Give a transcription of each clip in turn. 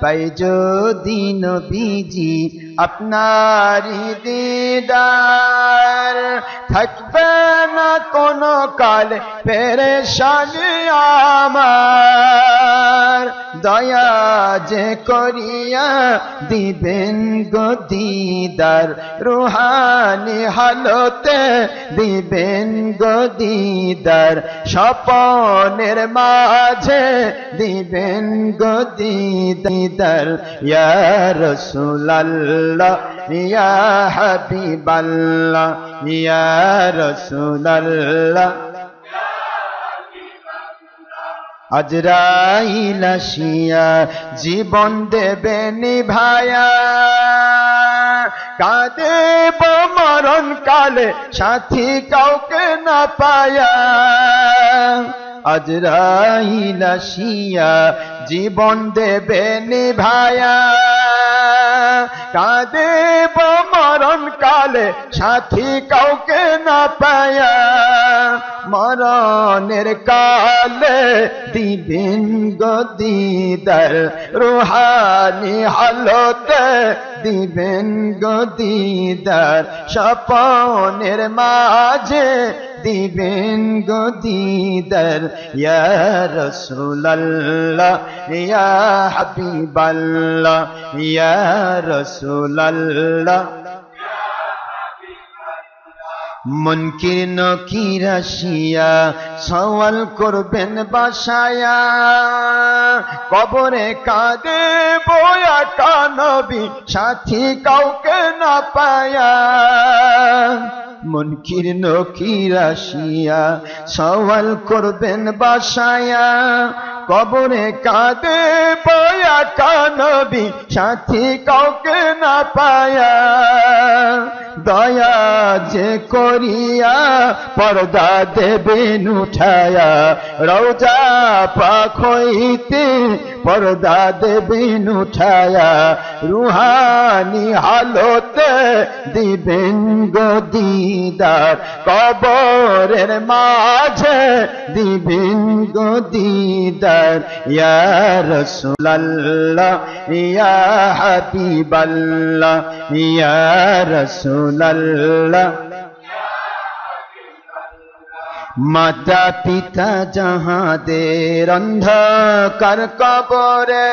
পাই যদি নবীজি আপনার দিদার থাকবে না কোনো কাল পেরে আমার। দয়া যে করিয়া দিবেন গদিদার রুহানি হালতে দিবেন গদিদার স্বপনের মাঝে দিবেন গদিদার ইয়া রসুলাল্লাহ, ইয়া হাবিবাল্লাহ, ইয়া রসুলাল্লাহ। আজরাইল আসিয়া জীবন দেবে নিভায়া। কাঁদে মরণ কালে সাথী কাউকে না পায়া। আজরাইল আসিয়া জীবন দেবে নিভায়া। কাঁদে মরণ কালে সাথী কাউকে না পায়া। মরণের কালে দিবেন গদিদার রুহানি হালতে দিবেন গদিদার স্বপনের মাঝে দিবেন গদিদার ইয়া রসুলাল্লাহ, ইয়া হাবিবাল্লাহ, ইয়া মনকির নকির আসিয়া সওয়াল করবেন বাসায়া। কবরে কাঁদে বয়া কানবি, সাথী কাউকে না পায়া। মনকির নকির আসিয়া সওয়াল করবেন বাসায়া। কবরে কাঁদে বয়া কানবি, সাথী কাউকে না পায়া। দয়া যে করিয়া পর্দা দেবেন উঠায়া রৌজা পাখ হইতে পর্দা দেবেন উঠায়া রুহানি হালতে দিবেন গদিদার কবরের মাঝে দিবেন গদিদার ইয়া রসুলাল্লাহ, ইয়া হাবিবাল্লাহ, ইয়া রসুলাল্লাহ। মাতা পিতা যাহাদের অন্ধকার কবরে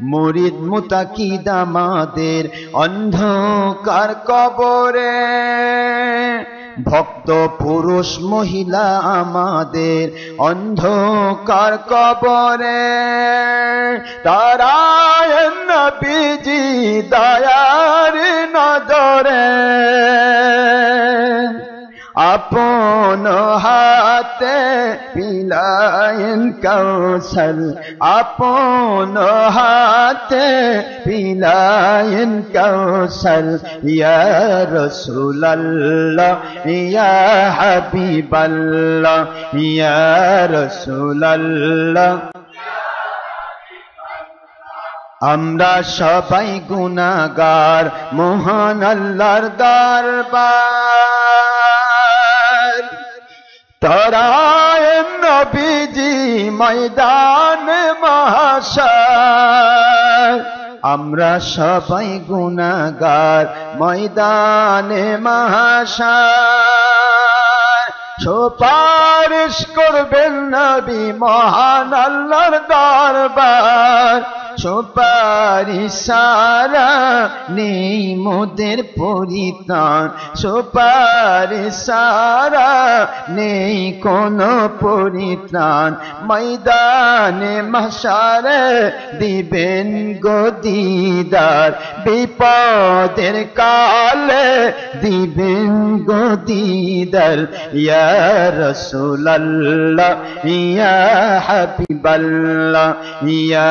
মুরিদ মুতাকিদ আমাদের অন্ধকার কবরে। ভক্ত পুরুষ মহিলা আমাদের অন্ধকার কবরে। তারা নবীজি দয়ার নজরে। আপন হাতে পিলায়ন কৌশল আপন হাতে পিলায়ন কৌশল ইয়া রসুলাল্লাহ ইয়া হাবিবাল্লাহ ইয়া রসুলাল্লাহ আমরা সবাই গুনাগার মোহন আল্লাহর দরবার তরায় নবীজি ময়দান মহাশার আমরা সবাই গুনাগার ময়দানে মহাশার সুপারিশ করবেন নবী মহান আল্লাহর দরবার। সুপারি সারা নেই মোদের পরিত্রাণ। সুপারি সারা নেই কোনো পরিত্রাণ। ময়দানে মশারে দিবেন গদিদার বিপদের কালে দিবেন গদিদার ইয়া রসুলাল্লাহ, ইয়া হাবিবাল্লাহ, ইয়া